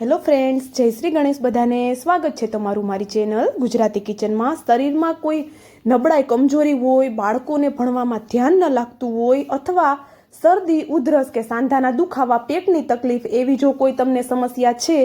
Hello friends જય શ્રી ગણેશ બધાને. સ્વાગત છે તમારું મારી ચેનલ ગુજરાતી કિચનમાં શરીરમાં કોઈ નબળાઈ, કમજોરી હોય, બાળકોને ભણવામાં ધ્યાન ન લાગતું હોય અથવા શરદી, ઉધરસ કે સાંધાના દુખાવા, પેટની તકલીફ એવી જો કોઈ તમને સમસ્યા છે,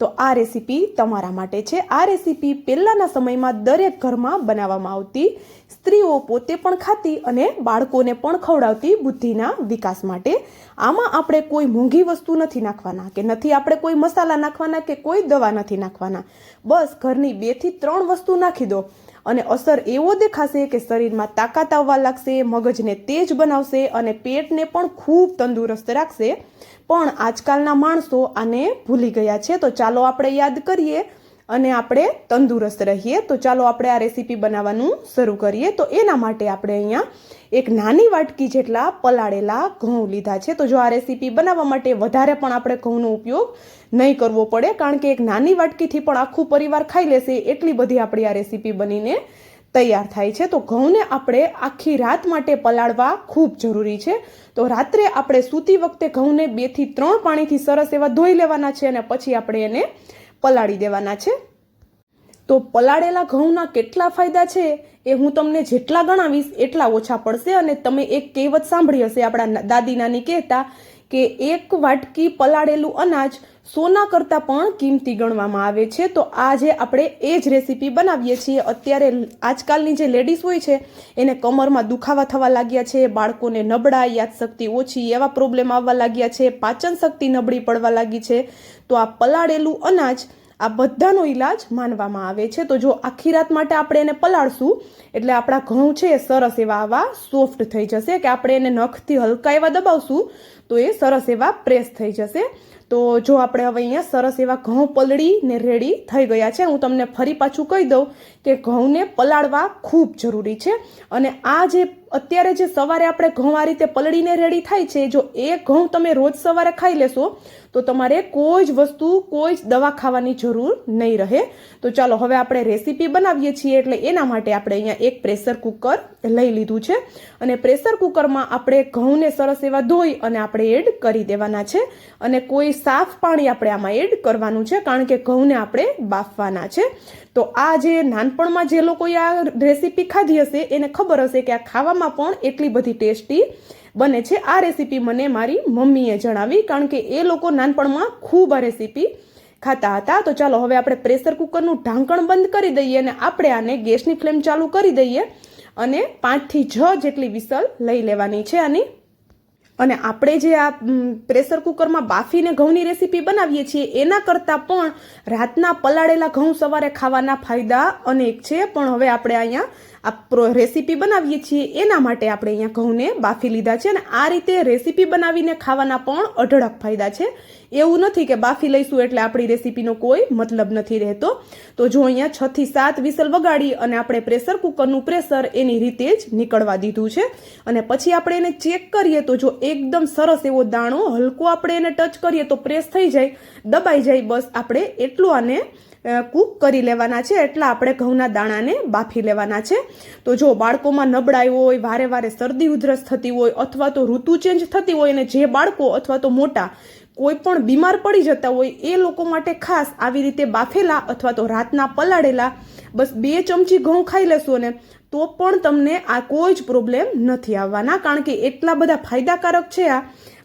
તો આ રેસીપી તમારા માટે છે. આ રેસીપી પહેલાંના સમયમાં દરેક ઘરમાં બનાવવામાં આવતી, સ્ત્રીઓ પોતે પણ ખાતી અને બાળકોને પણ ખવડાવતી બુદ્ધિના વિકાસ માટે. આમાં આપણે કોઈ મોંઘી વસ્તુ નથી નાખવાના કે નથી આપણે કોઈ મસાલા નાખવાના કે કોઈ દવા નથી નાખવાના. બસ ઘરની બેથી ત્રણ વસ્તુ નાખી દો. અને અસર એવો દેખાશે કે શરીરમાં તાકાત આવવા લાગશે, મગજને તેજ બનાવશે અને પેટને પણ ખૂબ તંદુરસ્ત રાખશે. પણ આજકાલના માણસો આને ભૂલી ગયા છે. તો ચાલો આપણે યાદ કરીએ અને આપણે તંદુરસ્ત રહીએ. તો ચાલો આપણે આ રેસીપી બનાવવાનું શરૂ કરીએ. તો એના માટે આપણે અહીંયા એક નાની વાટકી જેટલા પલાળેલા ઘઉં લીધા છે. તો જો આ રેસીપી બનાવવા માટે વધારે પણ આપણે ઘઉંનો ઉપયોગ નહીં કરવો પડે, કારણ કે એક નાની વાટકીથી પણ આખું પરિવાર ખાઈ લેશે, એટલી બધી આપણી આ રેસીપી બનીને તૈયાર થાય છે. તો ઘઉંને આપણે આખી રાત માટે પલાળવા ખૂબ જરૂરી છે. તો રાત્રે આપણે સૂતી વખતે ઘઉંને બેથી ત્રણ પાણીથી સરસ એવા ધોઈ લેવાના છે અને પછી આપણે એને પલાળી દેવાના છે. તો પલાળેલા ઘઉંના કેટલા ફાયદા છે એ હું તમને જેટલા ગણાવીશ એટલા ઓછા પડશે અને તમે એક કહેવત સાંભળી હશે આપણા દાદી નાની કહેતા કે એક વાટકી પલાળેલું અનાજ સોના કરતાં પણ કિંમતી ગણવામાં આવે છે. તો આજે આપણે એ જ રેસીપી બનાવીએ છીએ. અત્યારે આજકાલની જે લેડીઝ હોય છે, એને કમરમાં દુખાવા થવા લાગ્યા છે, બાળકોને નબળા યાદશક્તિ ઓછી, એવા પ્રોબ્લેમ આવવા લાગ્યા છે પાચન શક્તિ નબળી પડવા લાગી છે. તો આ પલાળેલું અનાજ આ બધાનો ઈલાજ માનવામાં આવે છે. તો જો આખી રાત માટે આપણે એને પલાળશું, એટલે આપણા ઘઉં છે એ સરસ એવા આવા સોફ્ટ થઈ જશે કે આપણે એને નખથી હલકા એવા દબાવશું, તો એ સરસ એવા પ્રેસ થઈ જશે. તો જો આપણે હવે અહીંયા સરસ એવા ઘઉં પલળી ને રેડી થઈ ગયા છે, હું તમને ફરી પાછું કહી દઉં કે ઘઉંને પલાળવા ખૂબ જરૂરી છે. અને આ જે અત્યારે જે સવારે આપણે ઘઉં આ રીતે પલળીને રેડી થાય છે, જો એ ઘઉં તમે રોજ સવારે ખાઈ લેશો, તો તમારે કોઈ જ વસ્તુ, કોઈ જ દવા ખાવાની જરૂર નહીં રહે. તો ચાલો, હવે આપણે રેસીપી બનાવીએ છીએ, એટલે એના માટે આપણે અહીંયા એક પ્રેશર કુકર લઈ લીધું છે. અને પ્રેશર કુકરમાં આપણે ઘઉંને સરસ એવા ધોઈ અને આપણે એડ કરી દેવાના છે. અને કોઈ સાફ પાણી આપણે આમાં એડ કરવાનું છે, કારણ કે ઘઉંને આપણે બાફવાના છે. તો આ જે નાનપણમાં જે લોકોએ આ રેસીપી ખાધી હશે, એને ખબર હશે કે આ ખાવામાં પણ એટલી બધી ટેસ્ટી બને છે. આ રેસીપી મને મારી મમ્મીએ જણાવી, કારણ કે એ લોકો નાનપણમાં ખૂબ આ રેસીપી ખાતા હતા. તો ચાલો, હવે આપણે પ્રેશર કુકરનું ઢાંકણ બંધ કરી દઈએ અને આપણે આને ગેસની ફ્લેમ ચાલુ કરી દઈએ અને પાંચથી છ જેટલી વિસલ લઈ લેવાની છે આની. અને આપણે જે આ પ્રેશર કુકરમાં બાફીને ઘઉંની રેસીપી બનાવીએ છીએ, એના કરતાં પણ રાતના પલાળેલા ઘઉં સવારે ખાવાના ફાયદા અનેક છે. પણ હવે આપણે અહીંયા આ રેસીપી બનાવીએ છીએ. એના માટે આપણે અહીંયા ઘઉંને બાફી લીધા છે અને આ રીતે રેસીપી બનાવીને ખાવાના પણ અઢળક ફાયદા છે. એવું નથી કે બાફી લઈશું એટલે આપણી રેસીપીનો કોઈ મતલબ નથી રહેતો. તો જો અહીંયા છ થી સાત વિસલ વગાડી અને આપણે પ્રેશર કુકરનું પ્રેશર એની રીતે જ નીકળવા દીધું છે. અને પછી આપણે એને ચેક કરીએ તો જો એકદમ સરસ એવો દાણો હલકો આપણે એને ટચ કરીએ તો પ્રેસ થઈ જાય, દબાઈ જાય, બસ આપણે એટલું આને કૂક કરી લેવાના છે. એટલા આપણે ઘઉંના દાણાને બાફી લેવાના છે. તો જો બાળકોમાં નબળાઈ હોય, વારે વારે શરદી ઉધરસ થતી હોય અથવા તો ઋતુ ચેન્જ થતી હોય અને જે બાળકો અથવા તો મોટા કોઈ પણ બીમાર પડી જતા હોય એ લોકો માટે ખાસ આવી રીતે બાફેલા અથવા તો રાતના પલાળેલા, બસ બે ચમચી ઘઉં ખાઈ લેશો ને, તો પણ તમને આ કોઈ જ પ્રોબ્લેમ નથી આવવાના. કારણ કે એટલા બધા ફાયદાકારક છે આ.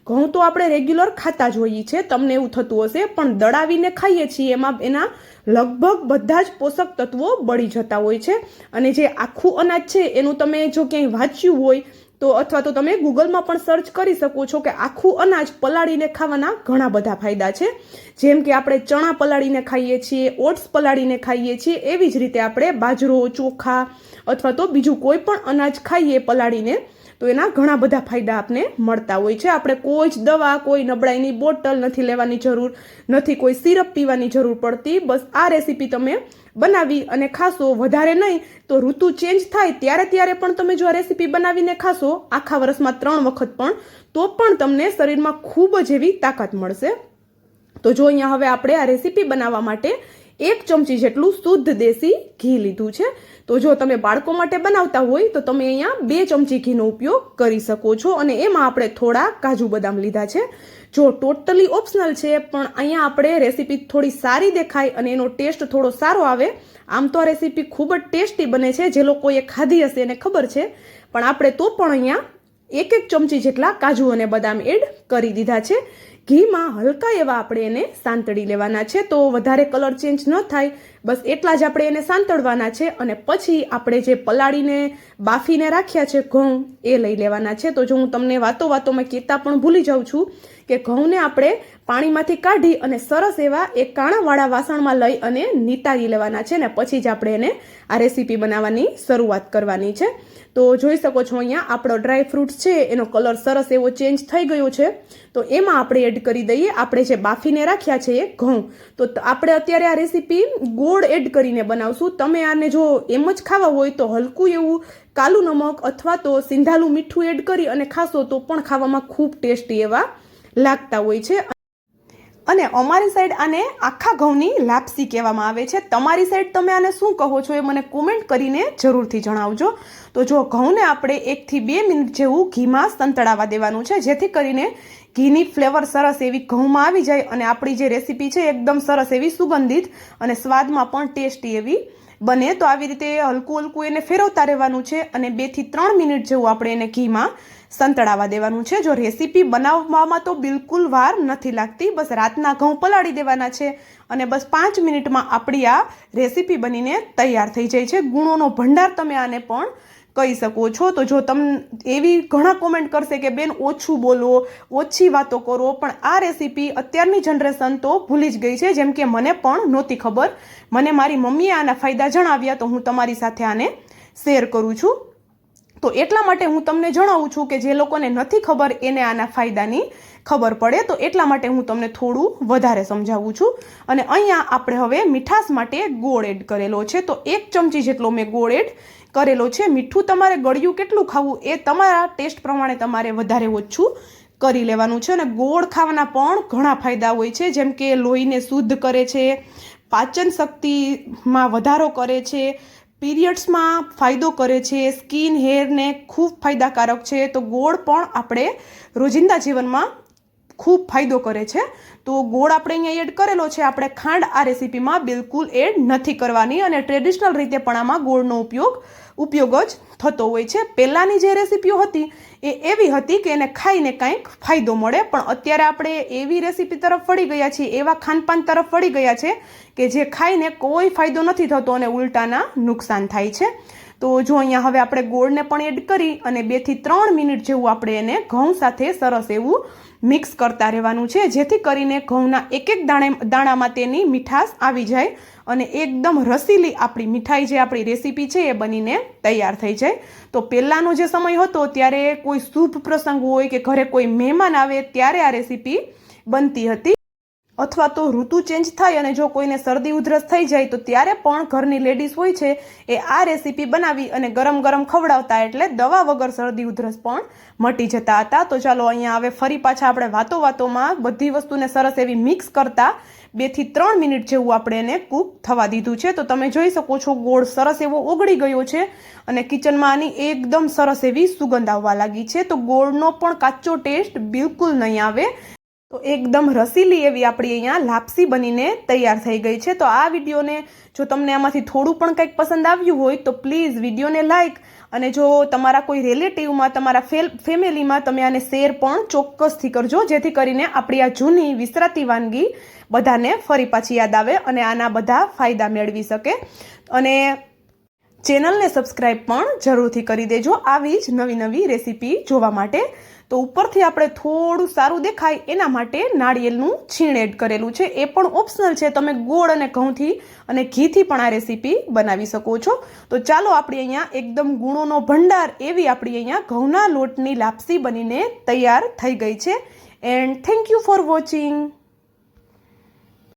ઘઉં તો આપણે રેગ્યુલર ખાતા જ હોઈએ છીએ, તમને એવું થતું હશે, પણ દળાવીને ખાઈએ છીએ એમાં એના લગભગ બધા જ પોષક તત્વો બળી જતા હોય છે. અને જે આખું અનાજ છે, એનું તમે જો ક્યાંય વાંચ્યું હોય તો અથવા તો તમે ગૂગલમાં પણ સર્ચ કરી શકો છો કે આખું અનાજ પલાળીને ખાવાના ઘણા બધા ફાયદા છે. જેમ કે આપણે ચણા પલાળીને ખાઈએ છીએ, ઓટ્સ પલાળીને ખાઈએ છીએ, એવી જ રીતે આપણે બાજરો, ચોખા અથવા તો બીજું કોઈ પણ અનાજ ખાઈએ પલાળીને તો એના ઘણા બધા ફાયદા આપને મળતા હોય છે. આપણે કોઈ જ દવા, કોઈ નબળાઈની બોટલ નથી લેવાની જરૂર, નથી કોઈ સિરપ પીવાની જરૂર પડતી. બસ આ રેસીપી તમે બનાવી અને ખાશો. વધારે નહીં, તો ઋતુ ચેન્જ થાય ત્યારે ત્યારે પણ તમે જો આ રેસીપી બનાવીને ખાશો, આખા વર્ષમાં ત્રણ વખત પણ, તો પણ તમને શરીરમાં ખૂબ જ એવી તાકાત મળશે. તો જો અહીંયા હવે આપણે આ રેસીપી બનાવવા માટે એક ચમચી જેટલું શુદ્ધ દેશી ઘી લીધું છે. તો જો તમે બાળકો માટે બનાવતા હોય, તો તમે અહીંયા બે ચમચી ઘીનો ઉપયોગ કરી શકો છો અને એમાં આપણે થોડા કાજુ બદામ લીધા છે. જો ટોટલી ઓપ્શનલ છે, પણ અહીંયા આપણે રેસીપી થોડી સારી દેખાય અને એનો ટેસ્ટ થોડો સારો આવે. આમ તો આ રેસીપી ખૂબ જ ટેસ્ટી બને છે, જે લોકોએ ખાધી હશે એને ખબર છે. પણ આપણે તો પણ અહીંયા એક એક ચમચી જેટલા કાજુ અને બદામ એડ કરી દીધા છે. ઘીમાં હલકા એવા આપણે એને સાંતળી લેવાના છે. તો વધારે કલર ચેન્જ ન થાય. બસ એટલા જ આપણે એને સાંતળવાના છે અને પછી આપણે જે પલાળીને બાફીને રાખ્યા છે ઘઉં, એ લઈ લેવાના છે. તો જો હું તમને વાતો વાતોમાં કહેતા પણ ભૂલી જાઉં છું કે ઘઉંને આપણે પાણીમાંથી કાઢી અને સરસ એવા એક કાણાવાળા વાસણમાં લઈ અને નીતારી લેવાના છે ને પછી જ આપણે એને આ રેસીપી બનાવવાની શરૂઆત કરવાની છે. તો જોઈ શકો છો અહીંયા આપણો ડ્રાય ફ્રૂટ્સ છે, એનો કલર સરસ એવો ચેન્જ થઈ ગયો છે. તો એમાં આપણે એડ કરી દઈએ, આપણે જે બાફીને રાખ્યા છે એ ઘઉં. તો આપણે અત્યારે આ રેસીપી ગોળ એડ કરીને બનાવશું. તમે આને જો એમ જ ખાવા હોય તો હલકું એવું કાલું નમક અથવા તો સિંધાલું મીઠું એડ કરી અને ખાશો તો પણ ખાવામાં ખૂબ ટેસ્ટી એવા લાગતા હોય છે. અને અમારી સાઈડ આને આખા ઘઉંની લાપસી કહેવામાં આવે છે. તમારી સાઈડ તમે આને શું કહો છો એ મને કોમેન્ટ કરીને જરૂરથી જણાવજો. તો જો ઘઉંને આપણે એકથી બે મિનિટ જેવું ઘીમાં સંતળાવા દેવાનું છે, જેથી કરીને ઘીની ફ્લેવર સરસ એવી ઘઉંમાં આવી જાય અને આપણી જે રેસીપી છે એકદમ સરસ એવી સુગંધિત અને સ્વાદમાં પણ ટેસ્ટી એવી બને. તો આવી રીતે હલકું હલકું એને ફેરવતા રહેવાનું છે અને બેથી ત્રણ મિનિટ જેવું આપણે એને ઘીમાં સંતળાવા દેવાનું છે. જો રેસીપી બનાવવામાં તો બિલકુલ વાર નથી લાગતી. બસ રાતના ઘઉં પલાળી દેવાના છે અને બસ પાંચ મિનિટમાં આપણી આ રેસીપી બનીને તૈયાર થઈ જાય છે. ગુણોનો ભંડાર તમે આને પણ કહી શકો છો? તો જો તમ એવી ઘણા કોમેન્ટ કરશે કે, બેન, ઓછું બોલો, ઓછી વાતો કરો. પણ આ રેસીપી અત્યારની જનરેશન તો ભૂલી જ ગઈ છે. જેમ કે મને પણ નહોતી ખબર. મને મારી મમ્મીએ આના ફાયદા જણાવ્યા, તો હું તમારી સાથે આને શેર કરું છું. તો એટલા માટે હું તમને જણાવું છું કે, જે લોકોને નથી ખબર, એને આના ફાયદાની ખબર પડે. તો એટલા માટે હું તમને થોડું વધારે સમજાવું છું. અને અહીંયા આપણે હવે મીઠાશ માટે ગોળ એડ કરેલો છે. તો એક ચમચી જેટલો મેં ગોળ એડ કરેલો છે. મીઠું તમારે ગળ્યું કેટલું ખાવું એ તમારા ટેસ્ટ પ્રમાણે તમારે વધારે ઓછું કરી લેવાનું છે. અને ગોળ ખાવાના પણ ઘણા ફાયદા હોય છે. જેમ કે લોહીને શુદ્ધ કરે છે, પાચન શક્તિમાં વધારો કરે છે, પીરિયડ્સમાં ફાયદો કરે છે, સ્કિન, હેરને ખૂબ ફાયદાકારક છે. તો ગોળ પણ આપણે રોજિંદા જીવનમાં ખૂબ ફાયદો કરે છે. તો ગોળ આપણે અહીંયા એડ કરેલો છે. આપણે ખાંડ આ રેસીપીમાં બિલકુલ એડ નથી કરવાની અને ટ્રેડિશનલ રીતે પણ આમાં ગોળનો ઉપયોગ ઉપયોગ જ થતો હોય છે. પહેલાંની જે રેસીપીઓ હતી એ એવી હતી કે એને ખાઈને કાંઈક ફાયદો મળે. પણ અત્યારે આપણે એવી રેસીપી તરફ વળી ગયા છીએ, એવા ખાનપાન તરફ વળી ગયા છે કે જે ખાઈને કોઈ ફાયદો નથી થતો અને ઉલટાના નુકસાન થાય છે. તો જો અહીંયા હવે આપણે ગોળને પણ એડ કરી અને બેથી ત્રણ મિનિટ જેવું આપણે એને ઘઉં સાથે સરસ એવું મિક્સ કરતા રહેવાનું છે, જેથી કરીને ઘઉંના એક એક દાણે દાણામાં તેની મીઠાશ આવી જાય અને એકદમ રસીલી આપણી મીઠાઈ જે આપણી રેસીપી છે, એ બનીને તૈયાર થઈ જાય. તો પહેલાંનો જે સમય હતો, ત્યારે કોઈ શુભ પ્રસંગ હોય કે ઘરે કોઈ મહેમાન આવે, ત્યારે આ રેસીપી બનતી હતી. અથવા તો ઋતુ ચેન્જ થાય અને જો કોઈને શરદી ઉધરસ થઈ જાય તો ત્યારે પણ ઘરની લેડીઝ હોય છે એ આ રેસીપી બનાવી અને ગરમ ગરમ ખવડાવતા એટલે દવા વગર શરદી ઉધરસ પણ મટી જતા હતા. તો ચાલો અહીંયા હવે ફરી પાછા આપણે વાતો વાતોમાં બધી વસ્તુને સરસ એવી મિક્સ કરતા બેથી ત્રણ મિનિટ જેવું આપણે એને કૂક થવા દીધું છે. તો તમે જોઈ શકો છો ગોળ સરસ એવો ઓગળી ગયો છે અને કિચનમાં આની એકદમ સરસ એવી સુગંધ આવવા લાગી છે. તો ગોળનો પણ કાચો ટેસ્ટ બિલકુલ નહીં આવે. તો એકદમ રસીલી એવી આપણી અહીંયા લાપસી બનીને તૈયાર થઈ ગઈ છે. તો આ વિડીયોને જો તમને આમાંથી થોડું પણ કંઈક પસંદ આવ્યું હોય તો પ્લીઝ વિડીયોને લાઇક અને જો તમારા કોઈ રિલેટિવમાં, તમારા ફેલ, ફેમિલીમાં તમે આને શેર પણ ચોક્કસથી કરજો, જેથી કરીને આપણી આ જૂની વિસરાતી વાનગી બધાને ફરી પાછી યાદ આવે અને આના બધા ફાયદા મેળવી શકે. અને ચેનલને સબસ્ક્રાઈબ પણ જરૂરથી કરી દેજો. આવી જ નવી નવી રેસીપી જોવા માટે તો ઉપરથી આપણે થોડું સારું દેખાય એના માટે નાળિયેરનું છીણ એડ કરેલું છે. એ પણ ઓપ્શનલ છે. તમે ગોળ અને ઘઉંથી અને ઘીથી પણ આ રેસીપી બનાવી શકો છો. તો ચાલો આપણી અહીંયા એકદમ ગુણોનો ભંડાર એવી આપણી અહીંયા ઘઉંના લોટની લાપસી બનીને તૈયાર થઈ ગઈ છે. And thank you for watching